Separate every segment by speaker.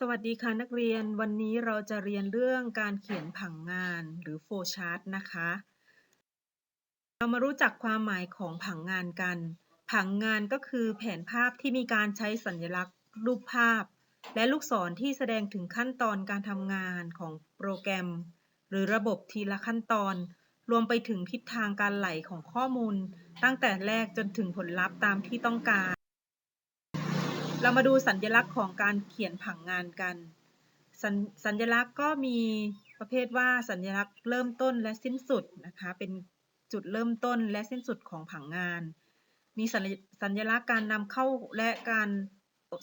Speaker 1: สวัสดีค่ะนักเรียนวันนี้เราจะเรียนเรื่องการเขียนผังงานหรือ flow chart นะคะ เรามารู้จักความหมายของผังงานกัน ผังงานก็คือแผนภาพที่มีการใช้สัญลักษณ์ รูปภาพ และลูกศรที่แสดงถึงขั้นตอนการทำงานของโปรแกรม หรือระบบทีละขั้นตอน รวมไปถึงทิศทางการไหลของข้อมูล ตั้งแต่แรกจนถึงผลลัพธ์ตามที่ต้องการ เรามาดูสัญลักษณ์ของการเขียนผังงานกันสญสัญลักษณ์ก็มีประเภทว่าสัญลักษณ์เริ่มต้นและสิ้นสุดนะคะ เป็นจุดเริ่มต้นและสิ้นสุดของผังงาน มีสัญสัญลักษณ์การนำเข้าและการ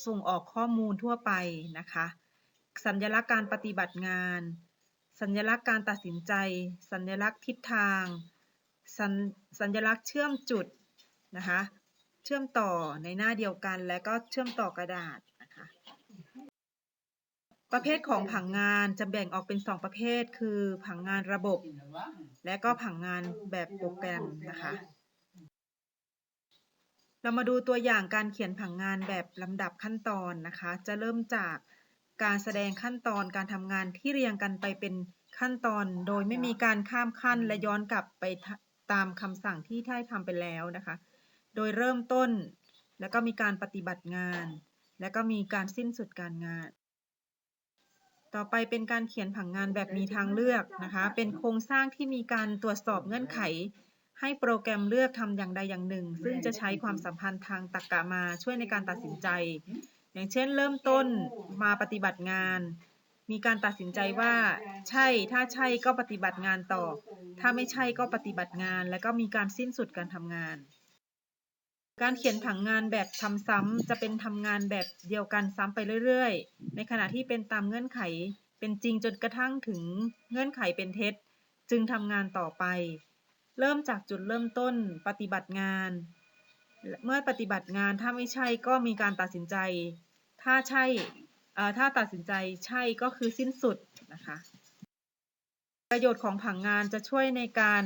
Speaker 1: ส่งออกข้อมูลทั่วไปนะคะ สัญลักษณ์การปฏิบัติงาน สัญลักษณ์การตัดสินใจ สัญลักษณ์ทิศทาง สัญสัญลักษณ์เชื่อมจุดนะคะ เชื่อมต่อในหน้าเดียวกัน และก็เชื่อมต่อกระดาษนะคะประเภทของผังงานจะแบ่งออกเป็น 2 ประเภท คือผังงานระบบ และก็ผังงานแบบโปรแกรมนะคะ เรามาดูตัวอย่างการเขียนผังงานแบบลำดับขั้นตอนนะคะ จะเริ่มจากการแสดงขั้นตอนการทำงานที่เรียงกันไปเป็นขั้นตอนโดยไม่มีการข้ามขั้นและย้อนกลับไปตามคำสั่งที่ได้ทำไปแล้วนะคะ โดยเริ่มต้น แล้วก็มีการปฏิบัติงาน แล้วก็มีการสิ้นสุดการงาน ต่อไปเป็นการเขียนผังงานแบบมีทางเลือกนะคะ เป็นโครงสร้างที่มีการตรวจสอบเงื่อนไข ให้โปรแกรมเลือกทำอย่างใดอย่างหนึ่ง ซึ่งจะใช้ความสัมพันธ์ทางตรรกะมาช่วยในการตัดสินใจ อย่างเช่น เริ่มต้นมาปฏิบัติงานมีการตัดสินใจว่าใช่ ถ้าใช่ก็ปฏิบัติงานต่อ ถ้าไม่ใช่ก็ปฏิบัติงาน แล้วก็มีการสิ้นสุดการทำงาน การเขียนผังงานแบบทำซ้ำจะเป็นทำงานแบบเดียวกันซ้ำไปเรื่อยๆ ในขณะที่เป็นตามเงื่อนไขเป็นจริงจนกระทั่งถึงเงื่อนไขเป็นเท็จ จึงทำงานต่อไป เริ่มจากจุดเริ่มต้นปฏิบัติงาน เมื่อปฏิบัติงานถ้าไม่ใช่ก็มีการตัดสินใจ ถ้าใช่ถ้าตัดสินใจใช่ก็คือสิ้นสุดนะคะ ประโยชน์ของผังงานจะช่วยในการ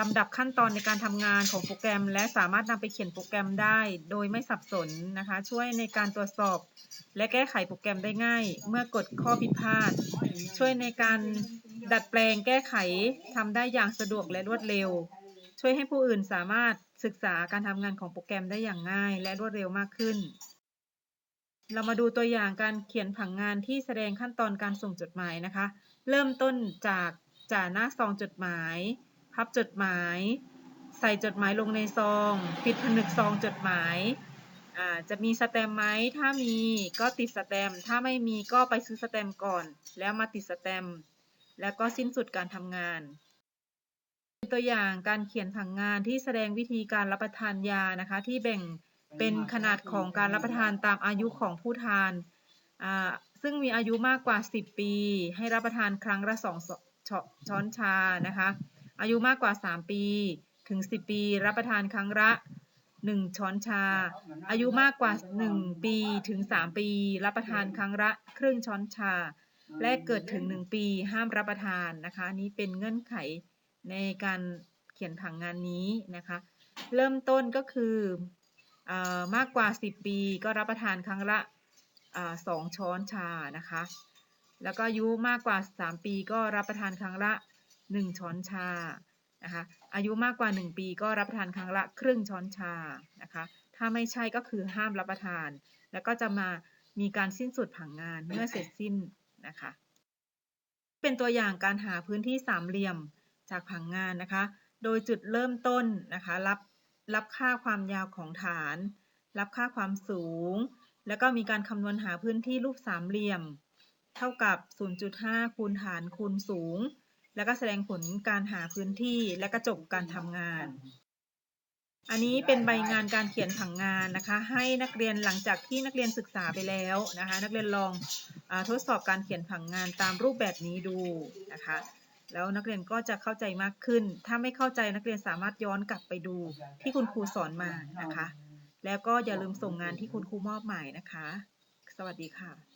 Speaker 1: ลำดับขั้นตอนในการทำงานของโปรแกรม และสามารถนำไปเขียนโปรแกรมได้ โดยไม่สับสนนะคะ ช่วยในการตรวจสอบ และแก้ไขโปรแกรมได้ง่าย เมื่อกดข้อผิดพลาด ช่วยในการดัดแปลงแก้ไขทำได้อย่างสะดวกและรวดเร็ว ช่วยให้ผู้อื่นสามารถศึกษาการทำงานของโปรแกรมได้อย่างง่าย และรวดเร็วมากขึ้น เรามาดูตัวอย่างการเขียนผังงานที่แสดงขั้นตอนการส่งจดหมายนะคะ เริ่มต้นจาก จ่าหน้าซองจดหมาย พับจดหมาย ใส่จดหมายลงในซอง ปิดผนึกซองจดหมายจะมีสแตมไหม ถ้ามีก็ติดสแตม ถ้าไม่มีก็ไปซื้อสแตมก่อน แล้วมาติดสแตม แล้วก็สิ้นสุดการทำงาน ตัวอย่างการเขียนผังงานที่แสดงวิธีการรับประทานยานะคะ ที่แบ่งเป็นขนาดของการรับประทานตามอายุของผู้ทาน ซึ่งมีอายุมากกว่า 10 ปี ให้รับประทานครั้งละ2 ช้อนชานะคะ อายุมากกว่า 3 ปีถึง 10 ปี รับประทานครั้งละ 1 ช้อนชา อายุมากกว่า 1 ปีถึง 3 ปี รับประทานครั้งละครึ่งช้อนชา และเกิดถึง 1 ปีห้ามรับประทานนะคะ นี้เป็นเงื่อนไขในการเขียนผังงานนี้นะคะ เริ่มต้นก็คืออมากกว่า 10 ปีก็รับประทานครั้งละสองช้อนชานะคะ แล้วก็อายุมากกว่า 3 ปีก็รับประทานครั้งละ 1 ช้อนชานะคะอายุมากกว่า 1 ปีก็รับประทานครั้งละครึ่งช้อนชานะคะถ้าไม่ใช่ก็คือห้ามรับประทาน แล้วก็จะมามีการสิ้นสุดผังงานเมื่อเสร็จสิ้นนะคะเป็นตัวอย่างการหาพื้นที่สามเหลี่ยมจากผังงานนะคะ โดยจุดเริ่มต้นนะคะรับรับค่าความยาวของฐาน รับค่าความสูง แล้วก็มีการคำนวณหาพื้นที่รูปสามเหลี่ยม เท่ากับ 0.5 คูณฐานคูณสูง แล้วก็แสดงผลการหาพื้นที่และก็จบการทำงาน อันนี้เป็นใบงานการเขียนผังงานนะคะ ให้นักเรียนหลังจากที่นักเรียนศึกษาไปแล้วนะคะ นักเรียนลองอทดสอบการเขียนผังงานตามรูปแบบนี้ดูนะคะ แล้วนักเรียนก็จะเข้าใจมากขึ้น ถ้าไม่เข้าใจนักเรียนสามารถย้อนกลับไปดูที่คุณครูสอนมานะคะ แล้วก็อย่าลืมส่งงานที่คุณครูมอบหมายนะคะ สวัสดีค่ะ